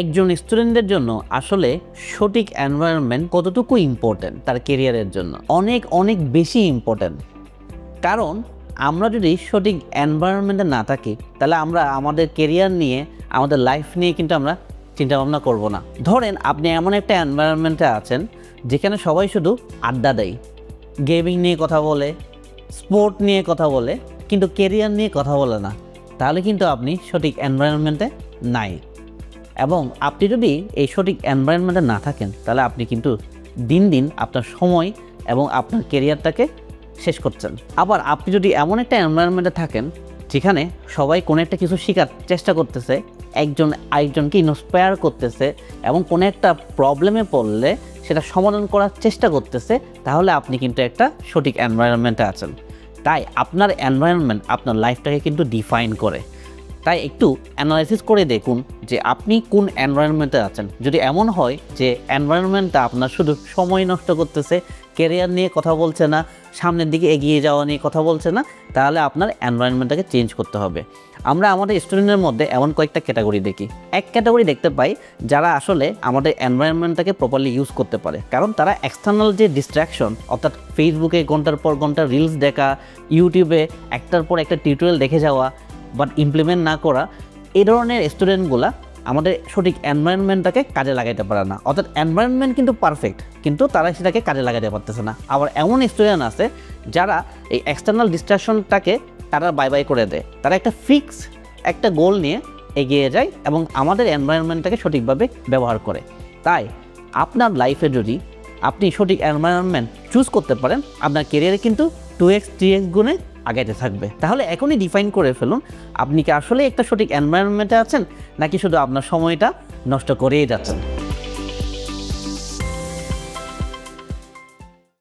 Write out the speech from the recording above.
একজন স্টুডেন্টদের জন্য আসলে সঠিক এনভায়রনমেন্ট কতটুকু ইম্পর্ট্যান্ট তার কেরিয়ারের জন্য? অনেক অনেক বেশি ইম্পর্ট্যান্ট কারণ আমরা যদি সঠিক এনভায়রনমেন্টে না থাকি, তাহলে আমরা আমাদের কেরিয়ার নিয়ে, আমাদের লাইফ নিয়ে কিন্তু আমরা চিন্তা ভাবনা করব না। ধরেন আপনি এমন একটা এনভায়রনমেন্টে আছেন, যেখানে সবাই শুধু আড্ডা দেয়। গেমিং নিয়ে কথা বলে স্পোর্ট নিয়ে কথা বলে, কিন্তু কেরিয়ার নিয়ে কথা বলে না। তাহলে কিন্তু আপনি সঠিক এনভায়রনমেন্টে নাই। এবং আপনি যদি এই সঠিক এনভায়রনমেন্টে না থাকেন, তাহলে আপনি কিন্তু দিন দিন আপনার সময় এবং আপনার কেরিয়ারটাকে শেষ করছেন। আবার আপনি যদি এমন একটা এনভায়রনমেন্টে থাকেন, যেখানে সবাই কোনো একটা কিছু শেখার চেষ্টা করতেছে, একজন আরেকজনকে ইন্সপায়ার করতেছে এবং কোনো একটা প্রবলেমে পড়লে সেটা সমাধান করার চেষ্টা করতেছে, তাহলে আপনি কিন্তু একটা সঠিক এনভায়রনমেন্টে আছেন। তাই আপনার এনভায়রনমেন্ট আপনার লাইফটাকে কিন্তু ডিফাইন করে। তাই একটু অ্যানালাইসিস করে দেখুন যে আপনি কোন এনভায়রনমেন্টে আছেন। যদি এমন হয় যে এনভায়রনমেন্টটা আপনার শুধু সময় নষ্ট করতেছে কেরিয়ার নিয়ে কথা বলছে না, সামনের দিকে এগিয়ে যাওয়া নিয়ে কথা বলছে না, তাহলে আপনার এনভায়রনমেন্টটাকে চেঞ্জ করতে হবে। আমরা আমাদের স্টুডেন্টের মধ্যে এমন কয়েকটা ক্যাটাগরি দেখি। এক ক্যাটাগরি দেখতে পাই যারা আসলে আমাদের এনভায়রনমেন্টটাকে প্রপারলি ইউজ করতে পারে। কারণ তারা এক্সটার্নাল যে ডিস্ট্র্যাকশন অর্থাৎ ফেসবুকে ঘণ্টার পর ঘণ্টা রিলস দেখা ইউটিউবে একটার পর একটা টিউটোরিয়াল দেখে যাওয়া বাট ইমপ্লিমেন্ট না করা, এই ধরনের স্টুডেন্টগুলা আমাদের সঠিক এনভায়রনমেন্টটাকে কাজে লাগাইতে পারে না। অর্থাৎ এনভায়রনমেন্ট কিন্তু পারফেক্ট কিন্তু তারা সেটাকে কাজে লাগাতে পারতেছে না। আবার এমন স্টুডেন্ট আছে যারা এই এক্সটার্নাল ডিস্ট্রাকশনটাকে তারা বাই বাই করে দেয়। তারা একটা ফিক্স একটা গোল নিয়ে এগিয়ে যায় এবং আমাদের এনভায়রনমেন্টটাকে সঠিকভাবে ব্যবহার করে। তাই আপনার লাইফে যদি আপনি সঠিক এনভায়রনমেন্ট চুজ করতে পারেন, আপনার কেরিয়ারে কিন্তু টু এক্স থ্রি এক্স গুণে আগাইতে থাকবে। তাহলে এখনই ডিফাইন করে ফেলুন, আপনি কি আসলে একটা সঠিক এনভায়রনমেন্টে আছেন, নাকি শুধু আপনার সময়টা নষ্ট করেই যাচ্ছেন?